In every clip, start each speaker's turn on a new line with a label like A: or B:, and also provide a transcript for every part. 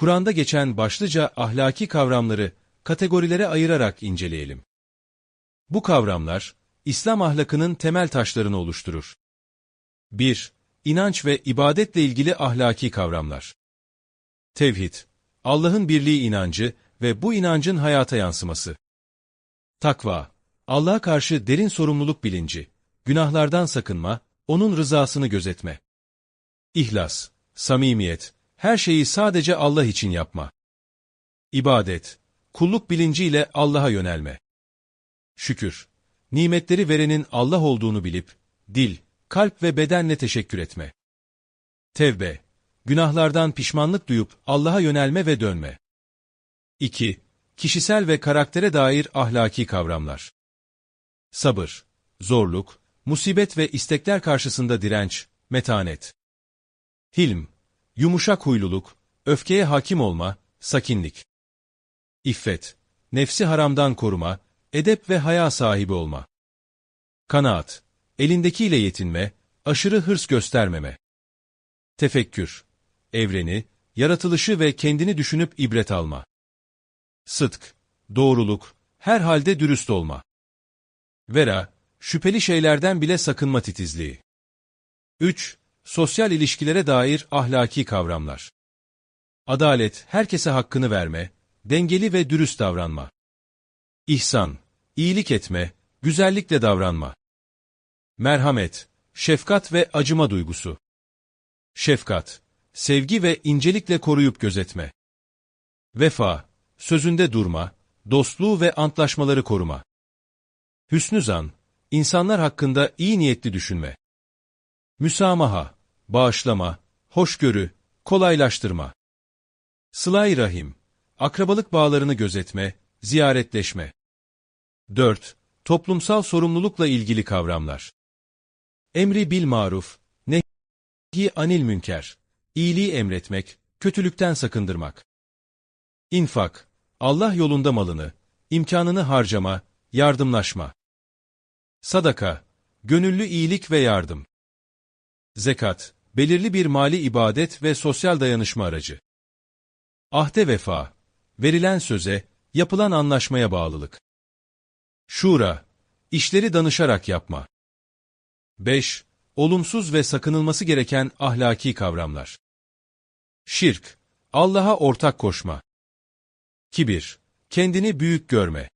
A: Kur'an'da geçen başlıca ahlaki kavramları kategorilere ayırarak inceleyelim. Bu kavramlar, İslam ahlakının temel taşlarını oluşturur. 1. İnanç ve ibadetle ilgili ahlaki kavramlar. Tevhid, Allah'ın birliği inancı ve bu inancın hayata yansıması. Takva, Allah'a karşı derin sorumluluk bilinci, günahlardan sakınma, O'nun rızasını gözetme. İhlas, samimiyet, her şeyi sadece Allah için yapma. İbadet, kulluk bilinciyle Allah'a yönelme. Şükür, nimetleri verenin Allah olduğunu bilip, dil, kalp ve bedenle teşekkür etme. Tevbe, günahlardan pişmanlık duyup Allah'a yönelme ve dönme. 2. Kişisel ve karaktere dair ahlaki kavramlar. Sabır, zorluk, musibet ve istekler karşısında direnç, metanet. Hilm, yumuşak huyluluk, öfkeye hakim olma, sakinlik. İffet, nefsi haramdan koruma, edep ve haya sahibi olma. Kanaat, elindekiyle yetinme, aşırı hırs göstermeme. Tefekkür, evreni, yaratılışı ve kendini düşünüp ibret alma. Sıdk, doğruluk, her halde dürüst olma. Vera, şüpheli şeylerden bile sakınma titizliği. 3. Sosyal ilişkilere dair ahlaki kavramlar. Adalet, herkese hakkını verme, dengeli ve dürüst davranma. İhsan, iyilik etme, güzellikle davranma. Merhamet, şefkat ve acıma duygusu. Şefkat, sevgi ve incelikle koruyup gözetme. Vefa, sözünde durma, dostluğu ve antlaşmaları koruma. Hüsnü zan, insanlar hakkında iyi niyetli düşünme. Müsamaha, bağışlama, hoşgörü, kolaylaştırma. Sıla-i Rahim, akrabalık bağlarını gözetme, ziyaretleşme. 4. Toplumsal sorumlulukla ilgili kavramlar. Emri bil maruf, nehi anil münker, iyiliği emretmek, kötülükten sakındırmak. İnfak, Allah yolunda malını, imkanını harcama, yardımlaşma. Sadaka, gönüllü iyilik ve yardım. Zekat, belirli bir mali ibadet ve sosyal dayanışma aracı. Ahde vefa, verilen söze, yapılan anlaşmaya bağlılık. Şura, işleri danışarak yapma. 5. Olumsuz ve sakınılması gereken ahlaki kavramlar. Şirk, Allah'a ortak koşma. Kibir, kendini büyük görme.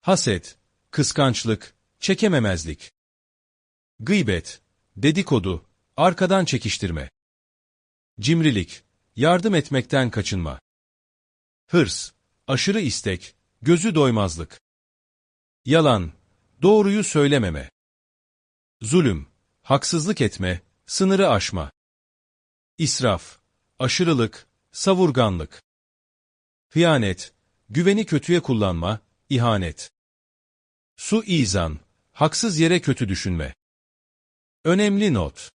A: Haset, kıskançlık, çekememezlik. Gıybet, dedikodu, arkadan çekiştirme. Cimrilik, yardım etmekten kaçınma. Hırs, aşırı istek, gözü doymazlık. Yalan, doğruyu söylememe. Zulüm, haksızlık etme, sınırı aşma. İsraf, aşırılık, savurganlık. Hıyanet, güveni kötüye kullanma, ihanet. Su-izan, haksız yere kötü düşünme. Önemli not.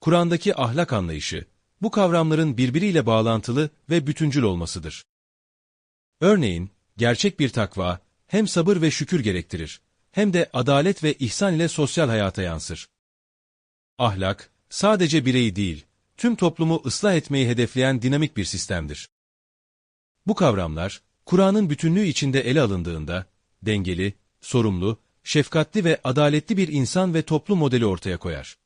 A: Kur'an'daki ahlak anlayışı, bu kavramların birbiriyle bağlantılı ve bütüncül olmasıdır. Örneğin, gerçek bir takva, hem sabır ve şükür gerektirir, hem de adalet ve ihsan ile sosyal hayata yansır. Ahlak, sadece bireyi değil, tüm toplumu ıslah etmeyi hedefleyen dinamik bir sistemdir. Bu kavramlar, Kur'an'ın bütünlüğü içinde ele alındığında, dengeli, sorumlu, şefkatli ve adaletli bir insan ve toplum modeli ortaya koyar.